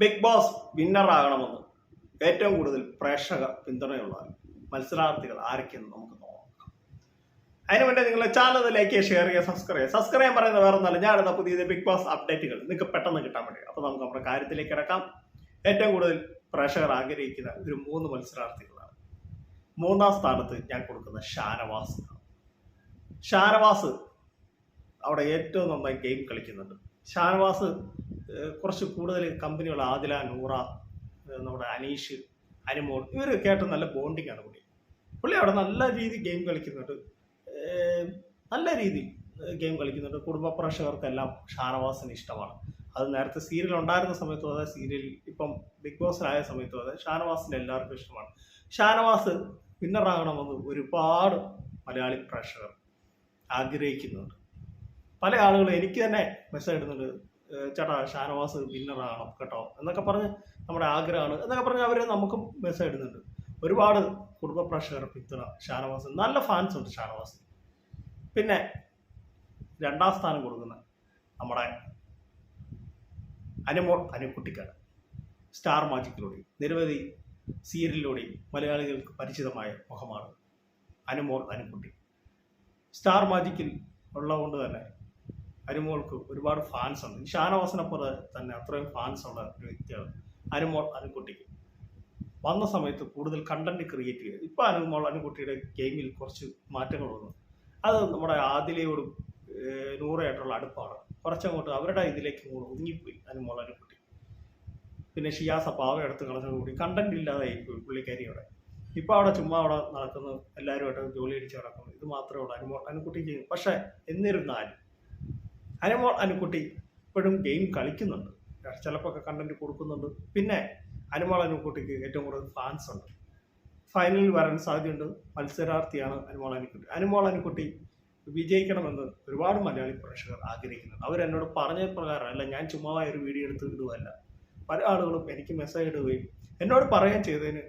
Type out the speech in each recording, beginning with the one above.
Big boss winner ആകണമെന്ന് ഏറ്റവും കൂടുതൽ പ്രേക്ഷക പിന്തുണയുള്ള മത്സരാർത്ഥികൾ ആരൊക്കെയെന്ന് നമുക്ക് നോക്കാം. അതിനു അതിനുവേണ്ടി നിങ്ങൾ ചാനൽ ലൈക്ക് ചെയ്യുക ഷെയർ ചെയ്യുക സബ്സ്ക്രൈബ് ചെയ്യുക. സബ്സ്ക്രൈബ് ചെയ്യാൻ പറയുന്നത് വേറെ ഒന്നല്ല ഞാനിതാ പുതിയ ബിഗ് ബോസ് അപ്ഡേറ്റുകൾ നിങ്ങൾക്ക് പെട്ടെന്ന് കിട്ടാൻ വേണ്ടി. അപ്പോൾ നമുക്ക് നമ്മുടെ കാര്യത്തിലേക്ക് കിടക്കാം. ഏറ്റവും കൂടുതൽ പ്രേക്ഷകർ ആഗ്രഹിക്കുന്ന ഒരു മൂന്ന് മത്സരാർത്ഥികളാണ്. മൂന്നാം സ്ഥാനത്ത് ഞാൻ കൊടുക്കുന്ന ഷാനവാസ്. ഷാനവാസ് അവിടെ ഏറ്റവും നന്നായി ഗെയിം കളിക്കുന്നുണ്ട്. ഷാനവാസ് കുറച്ച് കൂടുതൽ കമ്പനികൾ ആദില നൂറ നമ്മുടെ അനീഷ് അനിമോൾ ഇവരൊക്കെ ആയിട്ട് നല്ല ബോണ്ടിങ് ആണ് പുള്ളി. പുള്ളി അവിടെ നല്ല രീതിയിൽ ഗെയിം കളിക്കുന്നുണ്ട്. നല്ല രീതിയിൽ ഗെയിം കളിക്കുന്നുണ്ട്. കുടുംബ പ്രേക്ഷകർക്കെല്ലാം ഷാനവാസിന് ഇഷ്ടമാണ്. അത് നേരത്തെ സീരിയൽ ഉണ്ടായിരുന്ന സമയത്തും അതെ സീരിയൽ ഇപ്പം ബിഗ് ബോസിലായ സമയത്തും അതെ ഷാനവാസിന് എല്ലാവർക്കും ഇഷ്ടമാണ്. ഷാനവാസ് വിന്നറാകണമെന്ന് ഒരുപാട് മലയാളി പ്രേക്ഷകർ ആഗ്രഹിക്കുന്നുണ്ട്. പല ആളുകളും എനിക്ക് തന്നെ മെസ്സേജ് ഇടുന്നുണ്ട്. "ഏഹ് ചേട്ടാ ഷാനവാസ് വിന്നറാകണം കേട്ടോ എന്നൊക്കെ പറഞ്ഞ് നമ്മുടെ ആഗ്രഹമാണ് എന്നൊക്കെ പറഞ്ഞ് അവർ നമുക്കും മെസ്സേജ് ഇടുന്നുണ്ട്. ഒരുപാട് കുടുംബ പ്രേക്ഷകർ പിന്തുണ ഷാനവാസ്. നല്ല ഫാൻസ് ഉണ്ട് ഷാനവാസ്. പിന്നെ രണ്ടാം സ്ഥാനം കൊടുക്കുന്ന നമ്മുടെ അനുമോൾ അനുക്കുട്ടിക്കാണ് സ്റ്റാർ മാജിക്കിലൂടെ നിരവധി സീരിയലിലൂടെ മലയാളികൾക്ക് പരിചിതമായ മുഖമാണ് അനുമോൾ അനുക്കുട്ടി സ്റ്റാർ മാജിക്കിൽ ഉള്ളതുകൊണ്ട് തന്നെ അനുമോൾക്ക് ഒരുപാട് ഫാൻസ് ഉണ്ട്. ഈ ഷാനവാസിനെ പോലെ തന്നെ അത്രയും ഫാൻസ് ഉള്ള ഒരു വ്യക്തിയാണ് അനുമോൾ അനുക്കുട്ടിക്ക് വന്ന സമയത്ത് കൂടുതൽ കണ്ടന്റ് ക്രിയേറ്റ് ചെയ്യുക. ഇപ്പം അനുമോൾ അനുക്കുട്ടിയുടെ ഗെയിമിൽ കുറച്ച് മാറ്റങ്ങൾ വന്നു. അത് നമ്മുടെ ആദിലയോട് നൂറായിട്ടുള്ള അടുപ്പാണ്. കുറച്ചങ്ങോട്ട് അവരുടെ ഇതിലേക്ക് കൂടെ ഒതുങ്ങിപ്പോയി അനുമോൾ അനുക്കുട്ടി പിന്നെ ഷിയാസ പാവ എടുത്ത് കളഞ്ഞതോടുകൂടി കണ്ടന്റ് ഇല്ലാതായി പോയി പുള്ളിക്കാരിയോടെ ഇപ്പം അവിടെ ചുമ്മാ അവിടെ നടക്കുന്നു. എല്ലാവരുമായിട്ട് ജോലി അടിച്ച് നടക്കുന്നു. ഇത് മാത്രമേ ഉള്ളൂ അനുമോൾ അനുക്കുട്ടിക്ക് പക്ഷേ എന്നിരുന്നാലും അനുമോൾ അനുക്കുട്ടി ഇപ്പോഴും ഗെയിം കളിക്കുന്നുണ്ട്. ചിലപ്പോൾ ഒക്കെ കണ്ടന്റ് കൊടുക്കുന്നുണ്ട്. പിന്നെ അനുമോൾ അനുക്കുട്ടിക്ക് ഏറ്റവും കൂടുതൽ ഫാൻസ് ഉണ്ട്. ഫൈനലിൽ വരാൻ സാധ്യതയുണ്ട്. മത്സരാർത്ഥിയാണ് അനുമോൾ അനുക്കുട്ടി. അനുമോൾ അനുക്കുട്ടി വിജയിക്കണമെന്ന് ഒരുപാട് മലയാളി പ്രേക്ഷകർ ആഗ്രഹിക്കുന്നുണ്ട്. അവരെന്നോട് പറഞ്ഞ പ്രകാരം അല്ല ഞാൻ ചുമ്മാ ഒരു വീഡിയോ എടുത്ത് ഇടുകയല്ല. പല ആളുകളും എനിക്ക് മെസ്സേജ് ഇടുകയും എന്നോട് പറയുകയും ചെയ്തതിന്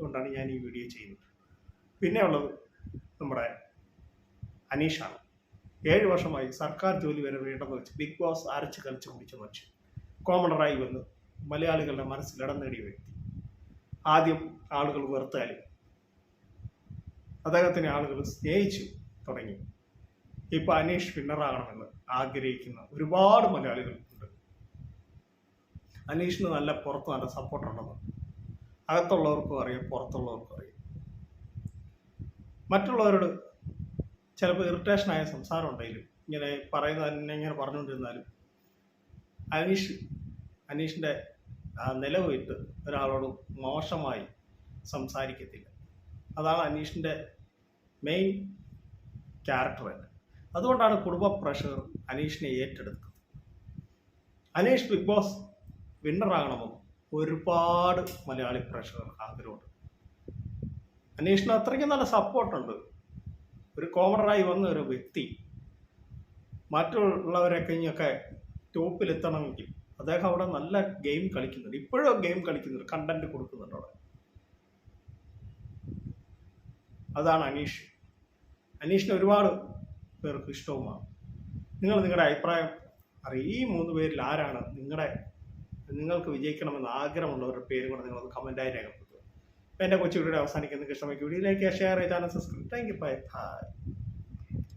കൊണ്ടാണ് ഞാൻ ഈ വീഡിയോ ചെയ്യുന്നത്. പിന്നെ ഉള്ളത് നമ്മുടെ അനീഷാണ്. ഏഴ് വർഷമായി സർക്കാർ ജോലി വരെ വേണ്ടെന്ന് വെച്ച് ബിഗ് ബോസ് അരച്ച് കളിച്ച് കുടിച്ച് മറിച്ച് കോമണറായി വന്ന് മലയാളികളുടെ മനസ്സിൽ ഇടം നേടിയ വ്യക്തി. ആദ്യം ആളുകൾ വെറുത്താലും അദ്ദേഹത്തിനെ ആളുകൾ സ്നേഹിച്ചു തുടങ്ങി. ഇപ്പോൾ അനീഷ് വിന്നറാകണമെന്ന് ആഗ്രഹിക്കുന്ന ഒരുപാട് മലയാളികളുണ്ട് അനീഷിന് നല്ല പുറത്ത് നല്ല സപ്പോർട്ട് ഉണ്ടെന്ന്. അകത്തുള്ളവർക്കും അറിയാം പുറത്തുള്ളവർക്കും അറിയാം. മറ്റുള്ളവരോട് ചിലപ്പോൾ ഇറിറ്റേഷനായ സംസാരം ഉണ്ടെങ്കിലും ഇങ്ങനെ പറയുന്നത് തന്നെ ഇങ്ങനെ പറഞ്ഞുകൊണ്ടിരുന്നാലും അനീഷ് അനീഷിന്റെ ആ നിലവ് വിട്ട് ഒരാളോട് മോശമായി സംസാരിക്കത്തില്ല. അതാണ് അനീഷിന്റെ മെയിൻ ക്യാരക്ടർ തന്നെ. അതുകൊണ്ടാണ് കുടുംബ പ്രഷർ അനീഷിനെ ഏറ്റെടുക്കുന്നത് അനീഷ് ബിഗ് ബോസ് വിന്നറാകണമെന്ന് ഒരുപാട് മലയാളി പ്രഷർ ആഗ്രഹമുണ്ട്. അനീഷിന് അത്രയ്ക്ക് നല്ല സപ്പോർട്ടുണ്ട് ഒരു കോമണറായി വന്ന ഒരു വ്യക്തി മറ്റുള്ളവരെ കഴിഞ്ഞൊക്കെ ടോപ്പിലെത്തണമെങ്കിൽ അദ്ദേഹം അവിടെ നല്ല ഗെയിം കളിക്കുന്നുണ്ട്. ഇപ്പോഴും ഗെയിം കളിക്കുന്നുണ്ട്. കണ്ടന്റ് കൊടുക്കുന്നുണ്ട് അവിടെ. അതാണ് അനീഷ്. അനീഷിന് ഒരുപാട് പേർക്ക് ഇഷ്ടവുമാണ്. നിങ്ങൾ നിങ്ങളുടെ അഭിപ്രായം അറിയാം ഈ മൂന്ന് പേരിൽ ആരാണ് നിങ്ങളുടെ നിങ്ങൾക്ക് വിജയിക്കണമെന്ന് ആഗ്രഹമുള്ളവരുടെ പേര് കൂടെ നിങ്ങളൊന്ന് കമന്റായി രേഖപ്പെടുത്തുക. എന്റെ കൊച്ചു വീഡിയോ അവസാനിക്കുന്ന ഇഷ്ടമായി വീഡിയോയിലേക്ക് ഷെയർ ചെയ്താലും subscribe thank you bye bye